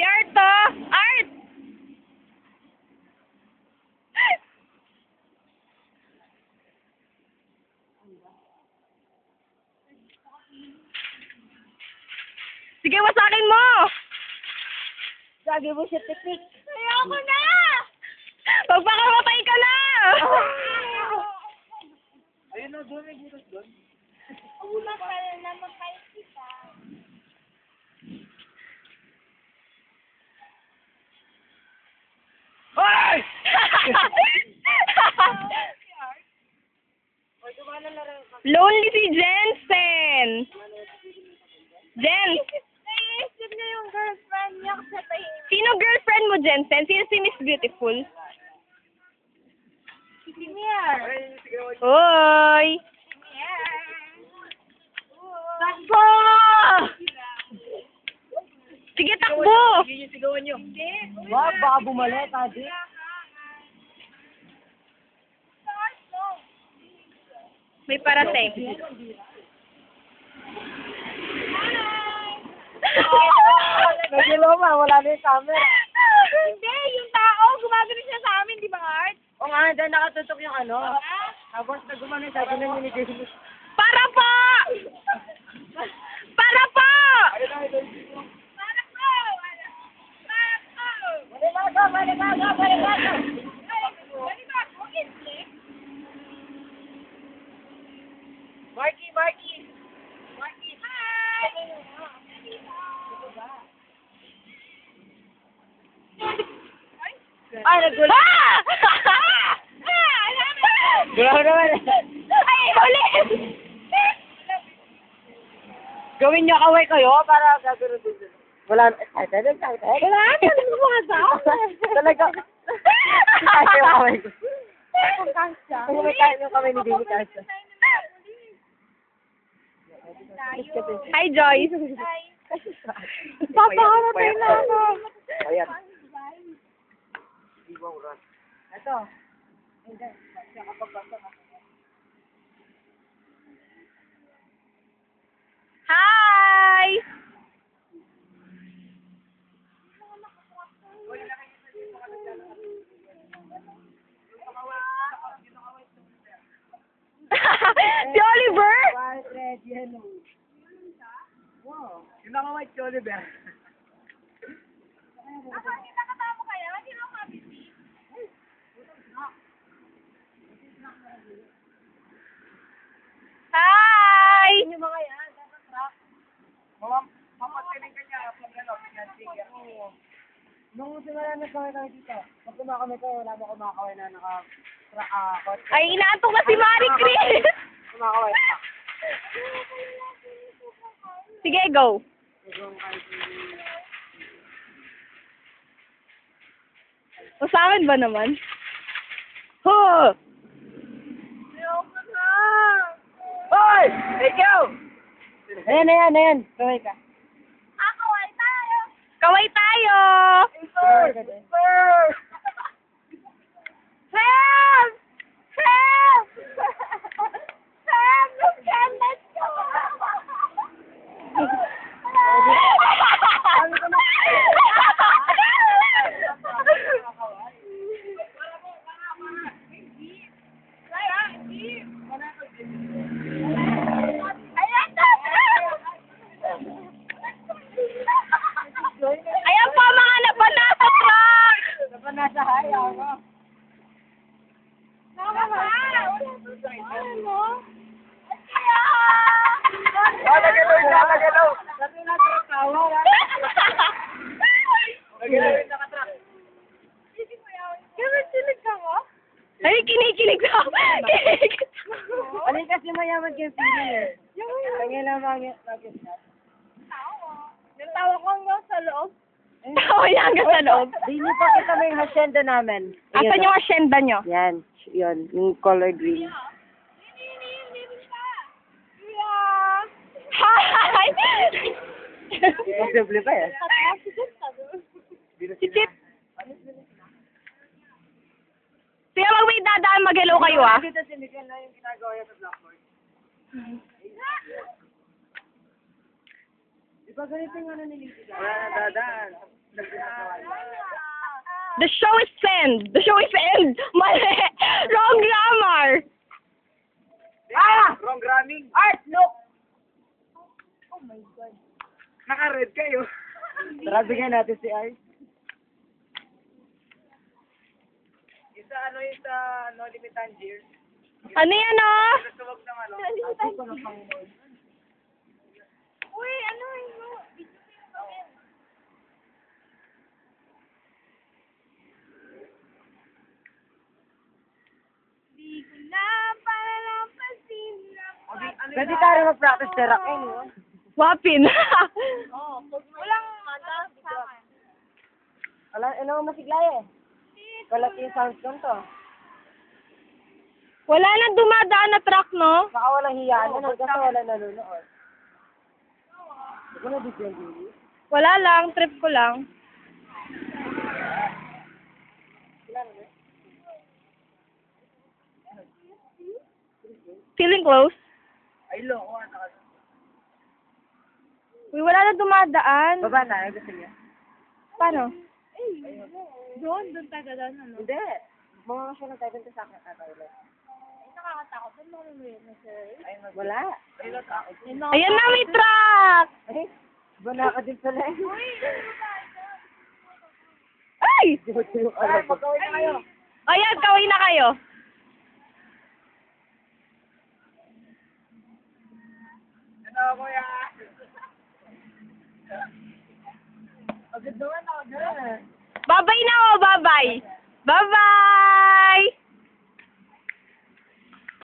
Si Art to! Art! Sige, wasakin mo! Gagi mo siya tiktik. Ayoko na! Magpakamatay ka na! Ayun na, doon may butas doon. Una ka na naman kayo kita. Ay! Lonely si Jensen! Jen! Yung girlfriend niya kasi tahimik. Sino girlfriend mo, Jensen? Sino si Miss Beautiful? Si Mir. Hoy! Takbo! Sige, takbo! Sige sigawan niyo. Wag, baka bumalik, adi. May parating. Nagiloma, wala na yung camera. Hindi, yung tao, gumagano siya sa amin, di ba, Art? O nga, dahil nakatutok yung ano. Tapos na gumano, sabi na niya ni. Para po! Ay, nagulat. Ah! Gulaw naman. Ay, ulit! Gawin niyo kaway kayo para gagawin din sila. Wala na. Ay, talaga, talaga. Wala na. Talaga. Kasi yung kaway ko. Kung kain yung kaway ni Dini Kasha. Hi, Joyce. Papakamatay na ako. Ayan. Ito. Hindi. Hi! si Oliver? White, red, yellow. Wow. Yung naka-white si Oliver. Hi! Yung mga yan, dapat rock. Mama, papatiling ka niya pag ano, pinanting yan. Nung simula na kami kami dito, pag kumakami kayo, wala mo kumakaway na naka tra ah. Ay, inaantok na si Marie Chris. Kumakaway. Sige, go. O sa amin ba naman? Ho! Hoy! Ikaw! Ayan, ayan, ayan. Kaway ka. Kaway tayo! Kaway ka din. Help! Help! Help! Look at let's go! Ayan po mga nabana sa truck! Dapat nasa high, ako. Ah, nagalaw nagalaw! Sabi na sa tawa. Nagalaw yung nakatrack. Ay, kinikilig ako. Kinikilig. Alin kasi mayaman kayo feeling eh. Kanya lang na. Yung tawa ko hanggang sa loob. Tawa niya hanggang sa loob. Di niyo pa kita may hacienda namin. Asan yung asyenda nyo? Yan, yun, yung color green. Posible pa yan. si Chip. Sige, mag-wait dadaan, mag-hello kayo ah. Dito si Miguel na yung ginagawa niya sa blackboard. Di ba ganito yung ano ni Lizzie? Wala na dadaan. The show is end. The show is end. Mali. Wrong grammar. Ah! Wrong gramming. Art, look! Naka-red kayo. Tara, bigyan natin si Art. Isa ano yung sa no limit Tangiers. Ano yan, oh? Gusto wag ng ano. Uy, ano yun? Di ko na palalampasin O di, ano Pwede tayo mag-practice sa rock, eh? Wapin. Walang Wala, ano mo masigla eh. Kalat yung sound ko to. Wala na dumadaan na truck, no? Baka walang hiyaan na, kasi wala nanonood. Na bigyan din. Wala lang, trip ko lang. Feeling close? Ay, loko. Naka, Uy, wala na dumadaan. Baba tayo, gusto niya. Paano? Doon, doon tayo doon, ano? Hindi. Mga siya ng tayo dito sa akin. Tatay lang. Nakakatakot. Ano mo yun, sir? Ay, wala. ay, natakot. Ayan na, may truck! Ay, bana ka din pala eh. Ay! Alam ko? Magkawin na kayo. Ayan, kawin na kayo. Ako yan? Agad naman na. Babay na ako, babay. Bye-bye!